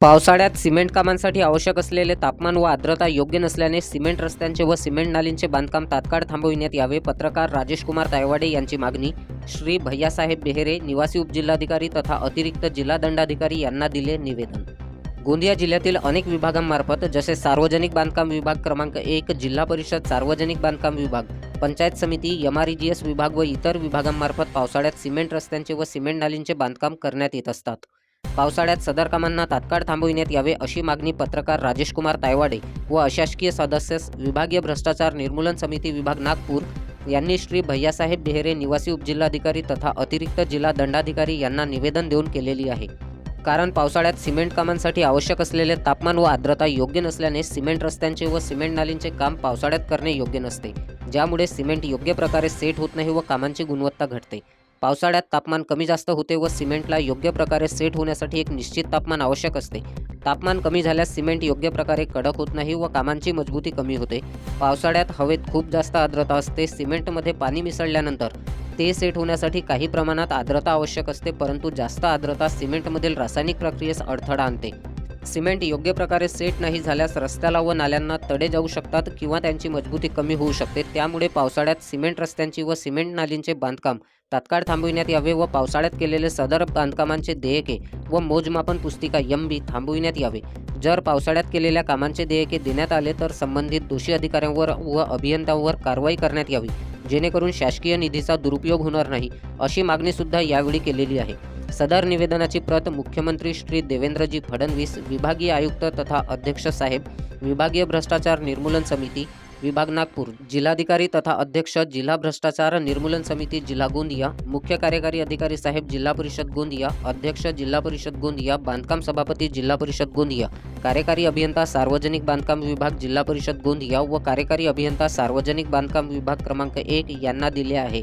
पावसाळ्यात सिमेंट कामांसाठी आवश्यक असलेले तापमान व आर्द्रता योग्य नसल्याने सिमेंट रस्त्यांचे व सिमेंट नालींचे बांधकाम तात्काळ थांबविण्यात यावे. पत्रकार राजेश कुमार तायवाडे यांची मागणी. श्री भैयासाहेब बेहेरे निवासी उपजिल्हाधिकारी तथा अतिरिक्त जिल्हा दंडाधिकारी यांना दिले निवेदन. गोंदिया जिल्ह्यातील अनेक विभागांमार्फत जसे सार्वजनिक बांधकाम विभाग क्रमांक एक जिल्हा परिषद सार्वजनिक बांधकाम विभाग पंचायत समिती एमआरईजीएस विभाग व इतर विभागांमार्फत पावसाळ्यात सिमेंट रस्त्यांचे व सिमेंट नालींचे बांधकाम करण्यात येत असतात. पावसाळ्यात सदर कामांना तात्काळ थांबविण्यात यावे अशी मागणी पत्रकार राजेश कुमार तायवाडे व अशासकीय सदस्य विभागीय भ्रष्टाचार निर्मूलन समिती विभाग नागपूर यांनी श्री भैयासाहेब डेहरे निवासी उपजिल्हाधिकारी तथा अतिरिक्त जिल्हा दंडाधिकारी यांना निवेदन देऊन केलेली आहे. कारण पावसाळ्यात सिमेंट कामांसाठी आवश्यक असलेले तापमान व आर्द्रता योग्य नसल्याने सिमेंट रस्त्यांचे व सिमेंट नालींचे काम पावसाळ्यात करणे योग्य नसते. ज्यामुळे सिमेंट योग्य प्रकारे सेट होत नाही व कामांची गुणवत्ता घटते. पावसाळ्यात तापमान कमी जास्त होते व सिमेंटला योग्य प्रकारे सेट होण्यासाठी एक निश्चित तापमान आवश्यक असते. तापमान कमी झाल्यास सिमेंट योग्य प्रकारे कडक होत नाही व कामांची मजबूती कमी होते. पावसाळ्यात हवेत खूप जास्त आर्द्रता असते. सिमेंटमध्ये पाणी मिसळल्यानंतर ते सेट होण्यासाठी काही प्रमाणात आर्द्रता आवश्यक असते परंतु जास्त आर्द्रता सिमेंटमधील रासायनिक प्रक्रियेस अडथळा आणते. सिमेंट योग्य प्रकारे सेट नाही झाल्यास रस्त्याला व नाल्यांना तडे जाऊ शकतात किंवा त्यांची मजबूती कमी होऊ शकते. त्यामुळे पावसाळ्यात सिमेंट रस्त्यांची व सिमेंट नालींचे बांधकाम तात्काळ थांबविण्यात यावे व पावसाळ्यात केलेले सदर बांधकामांचे देयके व मोजमापन पुस्तिका एम बी थांबविण्यात यावे. जर पावसाळ्यात केलेल्या कामांचे देयके देण्यात आले तर संबंधित दोषी अधिकाऱ्यांवर व अभियंत्यांवर कारवाई करण्यात यावी. जेणेकरून शासकीय निधीचा दुरुपयोग होणार नाही अशी मागणीसुद्धा यावेळी केलेली आहे. सदर निवेदनाची प्रत मुख्यमंत्री श्री देवेंद्रजी फडणवीस विभागीय आयुक्त तथा अध्यक्ष साहेब विभागीय भ्रष्टाचार निर्मूलन समिती विभाग नागपुर, जिल्हाधिकारी तथा अध्यक्ष जिल्हा भ्रष्टाचार निर्मूलन समिति जिला गोंदिया, मुख्य कार्यकारी अधिकारी साहेब जिल्हा परिषद गोंदिया, अध्यक्ष जिल्हा परिषद गोंदिया, बांधकाम सभापति जिल्हा परिषद गोंदिया, कार्यकारी अभियंता सार्वजनिक बांधकाम विभाग जिल्हा परिषद गोंदिया व कार्यकारी अभियंता सार्वजनिक बांधकाम विभाग क्रमांक एक यांना दिले आहे.